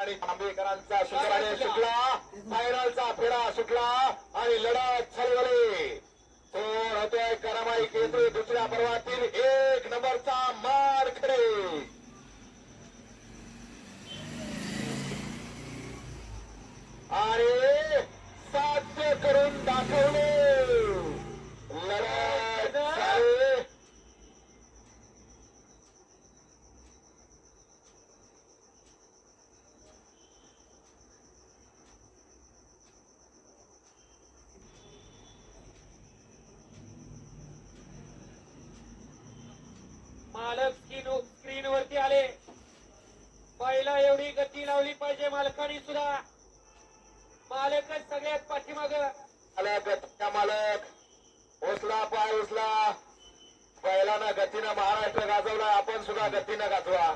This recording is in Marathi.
आणि तांबेकरांचा शुक्राने सुटला फायनलचा फेरा सुटला आणि लढत चालवली तो होतोय करामाई केतरी दुसऱ्या पर्वातील मालक स्क्रीन वरती आले. पहिला एवढी गती लावली पाहिजे मालकाने सुद्धा. मालकच सगळ्यात पाठीमाग. मालक गतीचा मालक. उचला पाय उचला पहिला ना गतीनं महाराष्ट्र गाजवला आपण सुद्धा गतीनं गाजवा.